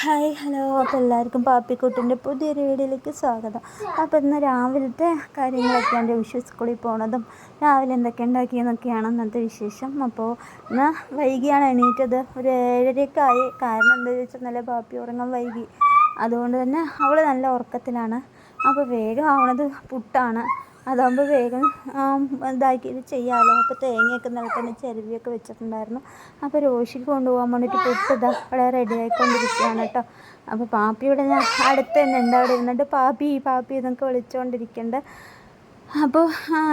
Hi hello. അപ്പോൾ എല്ലാവർക്കും പാപ്പിക്കുട്ടിന്റെ പുതിയൊരു വീഡിയോയിലേക്ക് സ്വാഗതം. അപ്പോൾ ഇന്ന് രാവിലത്തെ കാര്യങ്ങളൊക്കെയാണ് വിഷു സ്കൂളിൽ പോണതും രാവിലെ എന്തൊക്കെ ഉണ്ടാക്കിയെന്നൊക്കെയാണ് ഇന്നത്തെ വിശേഷം. അപ്പോൾ ഇന്ന് വൈകിയാണ് എണീറ്റത്. ഒരു ഏഴരയൊക്കെ ആയി. കാരണം എന്താണെന്ന് വെച്ചാൽ നല്ല പാപ്പി ഉറങ്ങാൻ വൈകി. അതുകൊണ്ട് തന്നെ അവൾ നല്ല ഉറക്കത്തിലാണ്. അപ്പോൾ വേഗം ആവണത് പുട്ടാണ്. അതാകുമ്പോൾ വേഗം ഇതാക്കിയിട്ട് ചെയ്യാമല്ലോ അപ്പോൾ തേങ്ങയൊക്കെ നിലത്തന്നെ ചെരുവിയൊക്കെ വെച്ചിട്ടുണ്ടായിരുന്നു. അപ്പോൾ രോഷിക്ക് കൊണ്ടുപോകാൻ വേണ്ടിയിട്ട് പുട്ട് അവിടെ റെഡി ആയിക്കൊണ്ടിരിക്കുകയാണ് കേട്ടോ. അപ്പോൾ പാപ്പി ഇവിടെ ഞാൻ അടുത്ത് തന്നെ ഉണ്ട് അവിടെ ഇരുന്നിട്ട് പാപ്പി പാപ്പി എന്നൊക്കെ വിളിച്ചുകൊണ്ടിരിക്കുന്നുണ്ട് അപ്പോൾ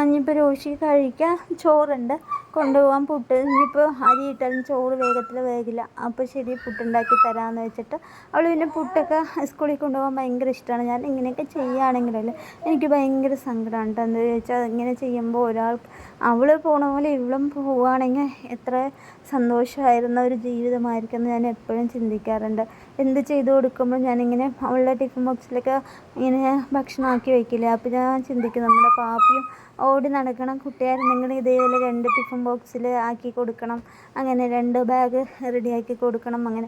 ഇനിയിപ്പോൾ രോഷിക്ക് കഴിക്കാൻ ചോറുണ്ട്. കൊണ്ടുപോകാൻ പുട്ട്. ഇനിയിപ്പോൾ അരി ഇട്ടാലും ചോറ് വേഗത്തിൽ വേഗില്ല അപ്പോൾ ശരി പുട്ടുണ്ടാക്കി തരാമെന്ന് വെച്ചിട്ട് അവൾ പിന്നെ പുട്ടൊക്കെ സ്കൂളിൽ കൊണ്ടുപോകാൻ ഭയങ്കര ഇഷ്ടമാണ് ഞാൻ ഇങ്ങനെയൊക്കെ ചെയ്യുകയാണെങ്കിലല്ലേ എനിക്ക് ഭയങ്കര സങ്കടമാണ് കേട്ടോ എന്താ ചോദിച്ചാൽ ഇങ്ങനെ ചെയ്യുമ്പോൾ ഒരാൾ അവൾ പോണ പോലെ ഇവളും പോവുകയാണെങ്കിൽ എത്ര സന്തോഷമായിരുന്ന ഒരു ജീവിതമായിരിക്കും ഞാൻ എപ്പോഴും ചിന്തിക്കാറുണ്ട്. എന്ത് ചെയ്തു കൊടുക്കുമ്പോൾ ഞാനിങ്ങനെ അവളുടെ ടിഫിൻ ബോക്സിലൊക്കെ ഇങ്ങനെ ഭക്ഷണമാക്കി വയ്ക്കില്ല അപ്പോൾ ഞാൻ ചിന്തിക്കും നമ്മുടെ പാപ്പിയും ഓടി നടക്കണം. കുട്ടിയായിരുന്നെങ്കിൽ ഇതേപോലെ രണ്ട് ടിഫിൻ ബോക്സിൽ ആക്കി കൊടുക്കണം. അങ്ങനെ രണ്ട് ബാഗ് റെഡിയാക്കി കൊടുക്കണം. അങ്ങനെ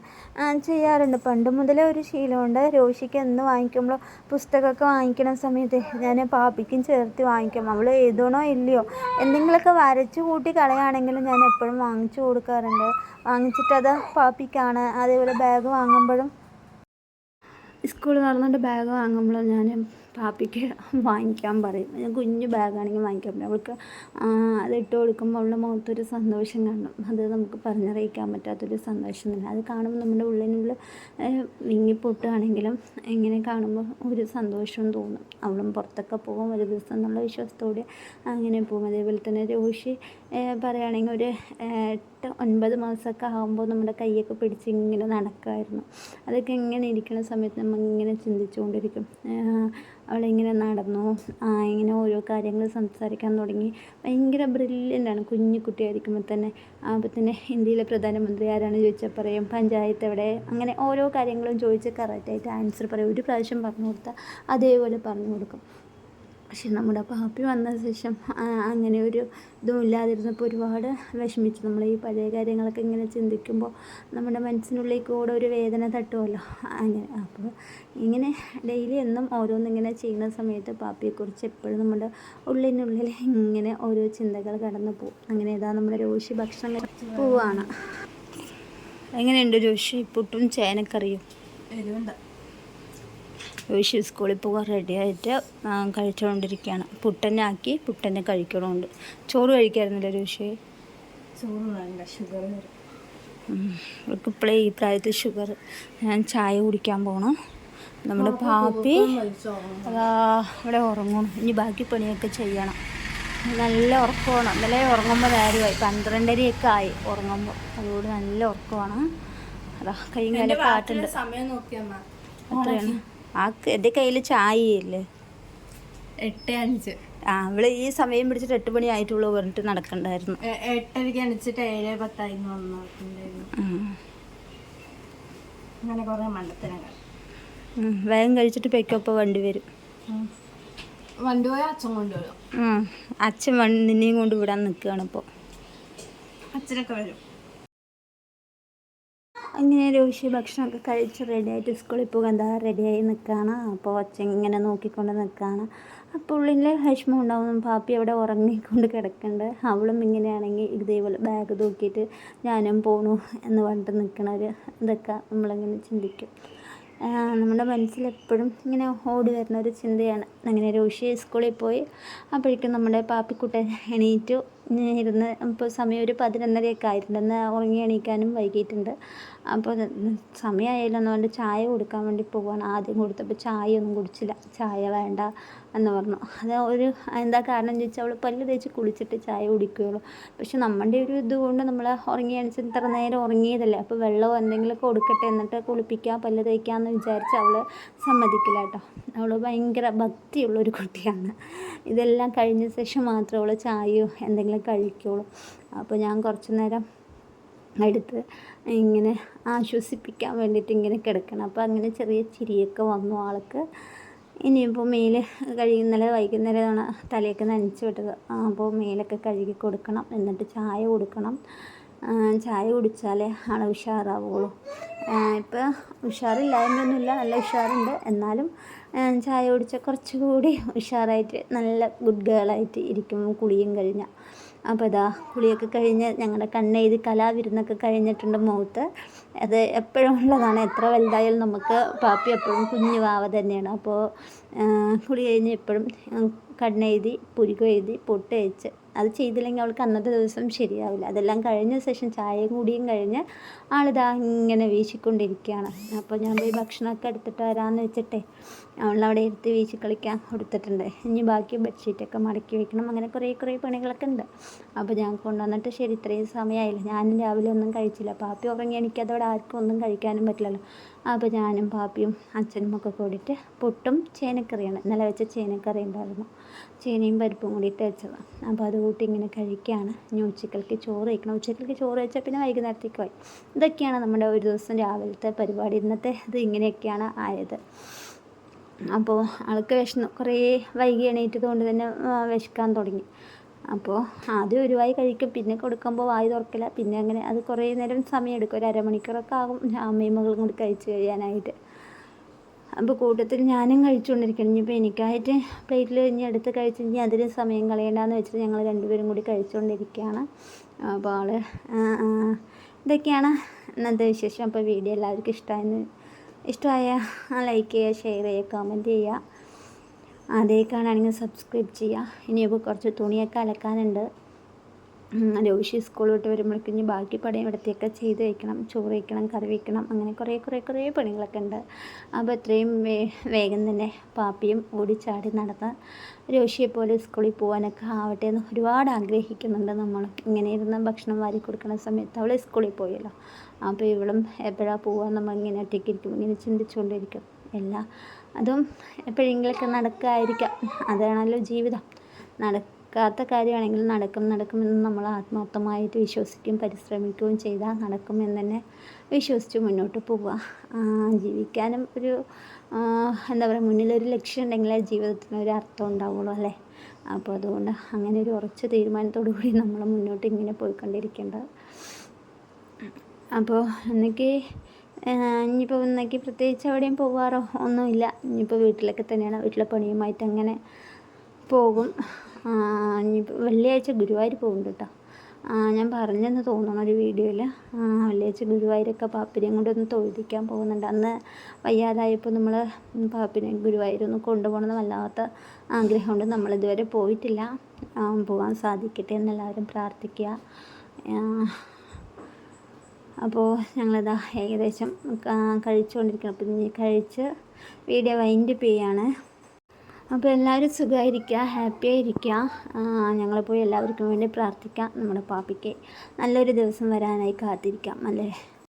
ചെയ്യാറുണ്ട്. പണ്ട് മുതലേ ഒരു ശീലമുണ്ട്. രോഷിക്ക് എന്ത് വാങ്ങിക്കുമ്പോൾ പുസ്തകമൊക്കെ വാങ്ങിക്കണ സമയത്ത് ഞാൻ പാപ്പിക്കും ചേർത്ത് വാങ്ങിക്കും. അവൾ എഴുതണോ ഇല്ലയോ? എന്തെങ്കിലുമൊക്കെ വരച്ച് കൂട്ടി കളയുകയാണെങ്കിലും ഞാൻ എപ്പോഴും വാങ്ങിച്ചു കൊടുക്കാറുണ്ട്. വാങ്ങിച്ചിട്ടത് പാപ്പിക്കാണ്. അതേപോലെ ബാഗ് വാങ്ങുമ്പോഴും സ്കൂളിൽ നടന്നുകൊണ്ട് ബാഗ് വാങ്ങുമ്പോൾ ഞാൻ പാപ്പിക്ക് വാങ്ങിക്കാൻ പറയും. ഞാൻ കുഞ്ഞു ബാഗാണെങ്കിൽ വാങ്ങിക്കാൻ പറയും. അവൾക്ക് അത് ഇട്ട് കൊടുക്കുമ്പോൾ അവളുടെ മുഖത്തൊരു സന്തോഷം കാണും. അത് നമുക്ക് പറഞ്ഞറിയിക്കാൻ പറ്റാത്തൊരു സന്തോഷം തന്നെ. അത് കാണുമ്പോൾ നമ്മുടെ ഉള്ളിനുള്ളിൽ വിങ്ങിപ്പൊട്ടുകയാണെങ്കിലും ഇങ്ങനെ കാണുമ്പോൾ ഒരു സന്തോഷം തോന്നും. അവളും പുറത്തൊക്കെ പോകും. ഒരു ദിവസം എന്നുള്ള വിശ്വാസത്തോടെ അങ്ങനെ പോകും. അതേപോലെ തന്നെ രോഷി പറയുകയാണെങ്കിൽ ഒരു എട്ട് ഒൻപത് മാസമൊക്കെ ആകുമ്പോൾ നമ്മുടെ കൈയൊക്കെ പിടിച്ച് ഇങ്ങനെ നടക്കുമായിരുന്നു. അതൊക്കെ ഇങ്ങനെ ഇരിക്കുന്ന സമയത്ത് നമ്മൾ ഇങ്ങനെ ചിന്തിച്ചുകൊണ്ടിരിക്കും അവളിങ്ങനെ നടന്നു. ഇങ്ങനെ ഓരോ കാര്യങ്ങൾ സംസാരിക്കാൻ തുടങ്ങി. ഭയങ്കര ബ്രില്യന്റാണ് കുഞ്ഞു കുട്ടിയായിരിക്കുമ്പോൾ തന്നെ. അപ്പോൾ തന്നെ ഇന്ത്യയിലെ പ്രധാനമന്ത്രി ആരാണ് ചോദിച്ചാൽ പറയും പഞ്ചായത്ത് എവിടെ? അങ്ങനെ ഓരോ കാര്യങ്ങളും ചോദിച്ച് കറക്റ്റായിട്ട് ആൻസർ പറയും. ഒരു പ്രാവശ്യം പറഞ്ഞു കൊടുത്താൽ അതേപോലെ പറഞ്ഞു കൊടുക്കും. പക്ഷെ നമ്മുടെ പാപ്പി വന്ന ശേഷം അങ്ങനെ ഒരു ഇതും ഇല്ലാതിരുന്നപ്പോൾ ഒരുപാട് വിഷമിച്ചു. നമ്മൾ ഈ പഴയ കാര്യങ്ങളൊക്കെ ഇങ്ങനെ ചിന്തിക്കുമ്പോൾ നമ്മുടെ മനസ്സിനുള്ളിൽ കൂടെ ഒരു വേദന തട്ടുമല്ലോ അങ്ങനെ അപ്പോൾ ഇങ്ങനെ ഡെയിലി എന്നും ഓരോന്നിങ്ങനെ ചെയ്യുന്ന സമയത്ത് പാപ്പിയെക്കുറിച്ച് എപ്പോഴും നമ്മുടെ ഉള്ളിനുള്ളിൽ ഇങ്ങനെ ഓരോ ചിന്തകൾ കടന്നു പോകും. അങ്ങനെ ഇതാ നമ്മുടെ രോഷി ഭക്ഷണം പോവാണ്. എങ്ങനെയുണ്ട് രോഷി? പുട്ടും ചേനക്കറിയും? എരിവുണ്ട്. യോശി സ്കൂളിൽ പോകാൻ റെഡിയായിട്ട് കഴിച്ചുകൊണ്ടിരിക്കുകയാണ് പുട്ടനെ ആക്കി പുട്ടനെ കഴിക്കണമുണ്ട്. ചോറ് കഴിക്കായിരുന്നില്ല രോഷി ചോറ് വേണ്ട ഷുഗർ ഇപ്പോഴേ ഈ പ്രായത്തിൽ ഷുഗർ ഞാൻ ചായ കുടിക്കാൻ പോകണം നമ്മുടെ പാപ്പി അവിടെ ഇവിടെ ഉറങ്ങണം ഇനി ബാക്കി പണിയൊക്കെ ചെയ്യണം. നല്ല ഉറക്കമാണ്. ഇന്നലെ ഉറങ്ങുമ്പോൾ നേരമായി. പന്ത്രണ്ടരയൊക്കെ ആയി ഉറങ്ങുമ്പോൾ അതുകൊണ്ട് നല്ല ഉറക്കമാണ്. അതാ കൈയും പാട്ടുണ്ട് സമയം നോക്കിയമ്മ എത്രയാണ് ആ എന്റെ കയ്യിൽ ചായയില്ലേ? എട്ട് അഞ്ച്. ആ അവൾ ഈ സമയം പിടിച്ചിട്ട് എട്ട് മണി ആയിട്ടുള്ളൂ പറഞ്ഞിട്ട് നടക്കണ്ടായിരുന്നു. എട്ടരയ്ക്ക് അണിച്ചിട്ട് ഏഴ് പത്തായി. അങ്ങനെ കുറെ മണ്ടത്തിനങ്ങൾ വേഗം കഴിച്ചിട്ട് പെക്കപ്പോൾ വണ്ടി വരും. വണ്ടി പോയാൽ അച്ഛൻ കൊണ്ടുവരും. അച്ഛൻ വണ്ടി നിന്നെയും കൊണ്ട് വിടാൻ നിൽക്കുകയാണ് ഇപ്പോൾ അച്ഛനൊക്കെ വരും. അങ്ങനെ രോഷി ഭക്ഷണമൊക്കെ കഴിച്ച് റെഡിയായിട്ട് സ്കൂളിൽ പോകാൻ എന്താ റെഡിയായി നിൽക്കുകയാണ്. അപ്പോൾ ഒച്ച ഇങ്ങനെ നോക്കിക്കൊണ്ട് നിൽക്കുകയാണ്. അപ്പോൾ ഉള്ളിൽ വിഷമം ഉണ്ടാവും പാപ്പി അവിടെ ഉറങ്ങിക്കൊണ്ട് കിടക്കുന്നുണ്ട്. അവളും ഇങ്ങനെയാണെങ്കിൽ ഇതേപോലെ ബാഗ് തൂക്കിയിട്ട് ഞാനും പോണു എന്ന് പറഞ്ഞിട്ട് നിൽക്കണൊരു ഇതൊക്കെ നമ്മളിങ്ങനെ ചിന്തിക്കും. നമ്മുടെ മനസ്സിൽ എപ്പോഴും ഇങ്ങനെ ഓടി വരുന്ന ഒരു ചിന്തയാണ്. അങ്ങനെ രോഷി സ്കൂളിൽ പോയി അപ്പോഴേക്കും നമ്മുടെ പാപ്പിക്കുട്ടൻ എണീറ്റു. ഇരുന്ന് ഇപ്പോൾ സമയം ഒരു പതിനൊന്നരയൊക്കെ ആയിട്ടുണ്ട് ഇന്ന് ഉറങ്ങി എണീക്കാനും വൈകിയിട്ടുണ്ട്. അപ്പോൾ സമയമായാലും എന്നുകൊണ്ട് ചായ കൊടുക്കാൻ വേണ്ടി പോവാണ്. ആദ്യം കൊടുത്തപ്പോൾ ചായ ഒന്നും കുടിച്ചില്ല. ചായ വേണ്ട. എന്ന് പറഞ്ഞു. അത് ഒരു എന്താ കാരണം എന്ന് ചോദിച്ചാൽ അവൾ പല്ല് തേച്ച് കുളിച്ചിട്ട് ചായ കുടിക്കുകയുള്ളൂ പക്ഷെ നമ്മുടെ ഒരു ഇതുകൊണ്ട് നമ്മൾ ഉറങ്ങി ഇത്ര നേരം ഉറങ്ങിയതല്ലേ? അപ്പോൾ വെള്ളമോ എന്തെങ്കിലുമൊക്കെ കൊടുക്കട്ടെ എന്നിട്ട് കുളിപ്പിക്കാം പല്ല് തേക്കാമെന്ന് വിചാരിച്ച് അവൾ സമ്മതിക്കില്ല കേട്ടോ. അവൾ ഭയങ്കര ഭക്തിയുള്ളൊരു കുട്ടിയാണ്. ഇതെല്ലാം കഴിഞ്ഞ ശേഷം മാത്രമേ അവൾ ചായയോ എന്തെങ്കിലും കഴിക്കുകയുള്ളൂ അപ്പോൾ ഞാൻ കുറച്ച് നേരം എടുത്ത് ഇങ്ങനെ ആശ്വസിപ്പിക്കാൻ വേണ്ടിയിട്ട് ഇങ്ങനെ കിടക്കണം. അപ്പോൾ അങ്ങനെ ചെറിയ ചിരിയൊക്കെ വന്നു ആൾക്ക്. ഇനിയിപ്പോൾ മേൽ കഴുകി ഇന്നലെ വൈകുന്നേരമാണ് തലയൊക്കെ നനച്ച് വിട്ടത്. അപ്പോൾ മേലൊക്കെ കഴുകി കൊടുക്കണം എന്നിട്ട് ചായ കൊടുക്കണം. ചായ കുടിച്ചാലേ ആളെ ഉഷാറാവുള്ളൂ. ഇപ്പോൾ ഉഷാറില്ലായ്മയൊന്നുമില്ല നല്ല ഉഷാറുണ്ട്. എന്നാലും ചായ കുടിച്ചാൽ കുറച്ചുകൂടി ഉഷാറായിട്ട് നല്ല ഗുഡ് ഗേളായിട്ട് ഇരിക്കും കുളിയും കഴിഞ്ഞാൽ. അപ്പോൾ ഇതാ കുളിയൊക്കെ കഴിഞ്ഞ് ഞങ്ങളുടെ കണ്ണെഴുതി കലാവിരുന്നൊക്കെ കഴിഞ്ഞിട്ടുണ്ട് മുഖത്ത്. അത് എപ്പോഴും ഉള്ളതാണ്. എത്ര വലുതായാലും നമുക്ക് പാപ്പി എപ്പോഴും കുഞ്ഞു വാവ തന്നെയാണ്. അപ്പോൾ കുളി കഴിഞ്ഞ് എപ്പോഴും കണ്ണെഴുതി പുരുകം എഴുതി പൊട്ട് വെച്ച് അത് ചെയ്തില്ലെങ്കിൽ അവൾക്ക് അന്നത്തെ ദിവസം ശരിയാവില്ല. അതെല്ലാം കഴിഞ്ഞ ശേഷം ചായയും കൂടിയും കഴിഞ്ഞ് ആളിതാ ഇങ്ങനെ വീശിക്കൊണ്ടിരിക്കുകയാണ്. അപ്പോൾ ഞാൻ പോയി ഭക്ഷണമൊക്കെ എടുത്തിട്ട് വരാമെന്ന് വെച്ചിട്ടേ അവളവിടെ ഇരുത്തി വീശി കളിക്കാൻ കൊടുത്തിട്ടുണ്ട്. ഇനി ബാക്കി ബെഡ്ഷീറ്റൊക്കെ മടക്കി വെക്കണം. അങ്ങനെ കുറേ കുറേ പണികളൊക്കെ ഉണ്ട്. അപ്പോൾ ഞാൻ കൊണ്ടുവന്നിട്ട് ശരി ഇത്രയും സമയമായില്ല. ഞാനും രാവിലെ ഒന്നും കഴിച്ചില്ല. പാപ്പി ഉറങ്ങി എനിക്കതോടെ ആർക്കും ഒന്നും കഴിക്കാനും പറ്റില്ലല്ലോ. അപ്പോൾ ഞാനും പാപ്പിയും അച്ഛനും ഒക്കെ കൂടിയിട്ട് പുട്ടും ചേനക്കറിയാണ്. ഇന്നലെ വെച്ച ചേനക്കറി ഉണ്ടായിരുന്നു. ചേനയും പരിപ്പും കൂടിയിട്ട് വെച്ചതാണ് അപ്പോൾ അത് കൂട്ടി ഇങ്ങനെ കഴിക്കുകയാണ് ഇനി ഉച്ചക്കലേക്ക് ചോറ് വയ്ക്കണം ഉച്ചക്കലേക്ക് ചോറ് വെച്ചാൽ പിന്നെ വൈകുന്നേരത്തേക്ക് പോയി. ഇതൊക്കെയാണ് നമ്മുടെ ഒരു ദിവസം രാവിലത്തെ പരിപാടി. ഇന്നത്തെ ഇത് ഇങ്ങനെയൊക്കെയാണ് ആയത്. അപ്പോൾ ആൾക്ക് വിശന്നു. കുറേ വൈകി എണീറ്റത് കൊണ്ട് തന്നെ വിശക്കാൻ തുടങ്ങി. അപ്പോൾ ആദ്യം ഒരു വായി കഴിക്കും പിന്നെ കൊടുക്കുമ്പോൾ വായി തുറക്കില്ല പിന്നെ അങ്ങനെ അത് കുറേ നേരം സമയം എടുക്കും ഒരു അരമണിക്കൂറൊക്കെ ആകും അമ്മയും മകളും കൂടി കഴിച്ചു കഴിയാനായിട്ട്. അപ്പോൾ കൂട്ടത്തിൽ ഞാനും കഴിച്ചുകൊണ്ടിരിക്കണം. ഇനിയിപ്പോൾ എനിക്കായിട്ട് പ്ലേറ്റിൽ ഇനി എടുത്ത് കഴിച്ച് ഇനി അതിന് സമയം കളയണ്ടെന്ന് വെച്ചിട്ട് ഞങ്ങൾ രണ്ടുപേരും കൂടി കഴിച്ചുകൊണ്ടിരിക്കുകയാണ്. അപ്പോൾ ആൾ ഇതൊക്കെയാണ് ഇന്നത്തെ വിശേഷം. അപ്പോൾ വീഡിയോ എല്ലാവർക്കും ഇഷ്ടമായെന്ന് ഇഷ്ടമായ ലൈക്ക് ചെയ്യുക ഷെയർ ചെയ്യുക കമന്റ് ചെയ്യുക. അതേ കാണാണെങ്കിൽ സബ്സ്ക്രൈബ് ചെയ്യുക. ഇനിയിപ്പോൾ കുറച്ച് തുണിയൊക്കെ അലക്കാനുണ്ട്. രോഷി സ്കൂൾ വിട്ട് വരുമ്പോഴേക്കും ഇനി ബാക്കി പണി ഇവിടത്തെയൊക്കെ ചെയ്ത് വയ്ക്കണം ചോറ് വയ്ക്കണം കറി വയ്ക്കണം അങ്ങനെ കുറേ കുറേ കുറേ പണികളൊക്കെ ഉണ്ട്. അപ്പോൾ എത്രയും വേ വേഗം തന്നെ പാപ്പിയും ഓടിച്ചാടി നടന്ന് രോഷിയെ പോലെ സ്കൂളിൽ പോകാനൊക്കെ ആവട്ടെ എന്ന് ഒരുപാട് ആഗ്രഹിക്കുന്നുണ്ട് നമ്മൾ. ഇങ്ങനെ ഇരുന്ന് ഭക്ഷണം വാരി കൊടുക്കുന്ന സമയത്ത് അവൾ സ്കൂളിൽ പോയല്ലോ. അപ്പോൾ ഇവളും എപ്പോഴാണ് പോവാൻ നമ്മൾ ഇങ്ങനെ ഒറ്റയ്ക്ക് ഇരിക്കും ഇങ്ങനെ ചിന്തിച്ചുകൊണ്ടിരിക്കും. എല്ലാ അതും എപ്പോഴെങ്കിലൊക്കെ നടക്കായിരിക്കാം. അതാണല്ലോ ജീവിതം. നടക്കാത്ത കാര്യമാണെങ്കിൽ നടക്കും നടക്കുമെന്ന് നമ്മൾ ആത്മാർത്ഥമായിട്ട് വിശ്വസിക്കും പരിശ്രമിക്കുകയും ചെയ്താൽ നടക്കുമെന്ന് തന്നെ വിശ്വസിച്ച് മുന്നോട്ട് പോവുക. ജീവിക്കാനും ഒരു എന്താ പറയുക മുന്നിലൊരു ലക്ഷ്യം ഉണ്ടെങ്കിലേ ജീവിതത്തിന് ഒരു അർത്ഥം ഉണ്ടാവുള്ളൂ അല്ലേ? അപ്പോൾ അതുകൊണ്ട് അങ്ങനെ ഒരു ഉറച്ച തീരുമാനത്തോടു കൂടി നമ്മൾ മുന്നോട്ട് ഇങ്ങനെ പോയിക്കൊണ്ടിരിക്കേണ്ടത്. അപ്പോൾ എനിക്ക് ഇനിയിപ്പോൾ ഇന്നേക്ക് പ്രത്യേകിച്ച് എവിടെയും പോകാറോ ഒന്നുമില്ല. ഇനിയിപ്പോൾ വീട്ടിലൊക്കെ തന്നെയാണ്. വീട്ടിലെ പണിയുമായിട്ട് അങ്ങനെ പോകും. ഇനിയിപ്പോൾ വെള്ളിയാഴ്ച ഗുരുവായൂർ പോകും കേട്ടോ. ഞാൻ പറഞ്ഞെന്ന് തോന്നുന്നു ഒരു വീഡിയോയിൽ. വെള്ളിയാഴ്ച ഗുരുവായൂരൊക്കെ പാപ്പിനെയും കൊണ്ട് ഒന്ന് തൊഴുതിക്കാൻ പോകുന്നുണ്ട്. അന്ന് വയ്യാതായപ്പോൾ നമ്മൾ പാപ്പിനെ ഗുരുവായൂരൊന്ന് കൊണ്ടുപോകണമെന്ന് വല്ലാത്ത ആഗ്രഹമുണ്ട്. നമ്മളിതുവരെ പോയിട്ടില്ല. പോകാൻ സാധിക്കട്ടെ എന്നെല്ലാവരും പ്രാർത്ഥിക്കുക. അപ്പോൾ ഞങ്ങളിതാ ഏകദേശം കഴിച്ചുകൊണ്ടിരിക്കണം. അപ്പം ഇനി കഴിച്ച് വീഡിയോ വൈൻഡപ്പ് ചെയ്യാണ്. അപ്പോൾ എല്ലാവരും സുഖമായിരിക്കുക ഹാപ്പി ആയിരിക്കുക. ഞങ്ങൾ പോയി എല്ലാവർക്കും വേണ്ടി പ്രാർത്ഥിക്കാം. നമ്മുടെ പാപ്പിക്ക് നല്ലൊരു ദിവസം വരാനായി കാത്തിരിക്കാം. അല്ലേ?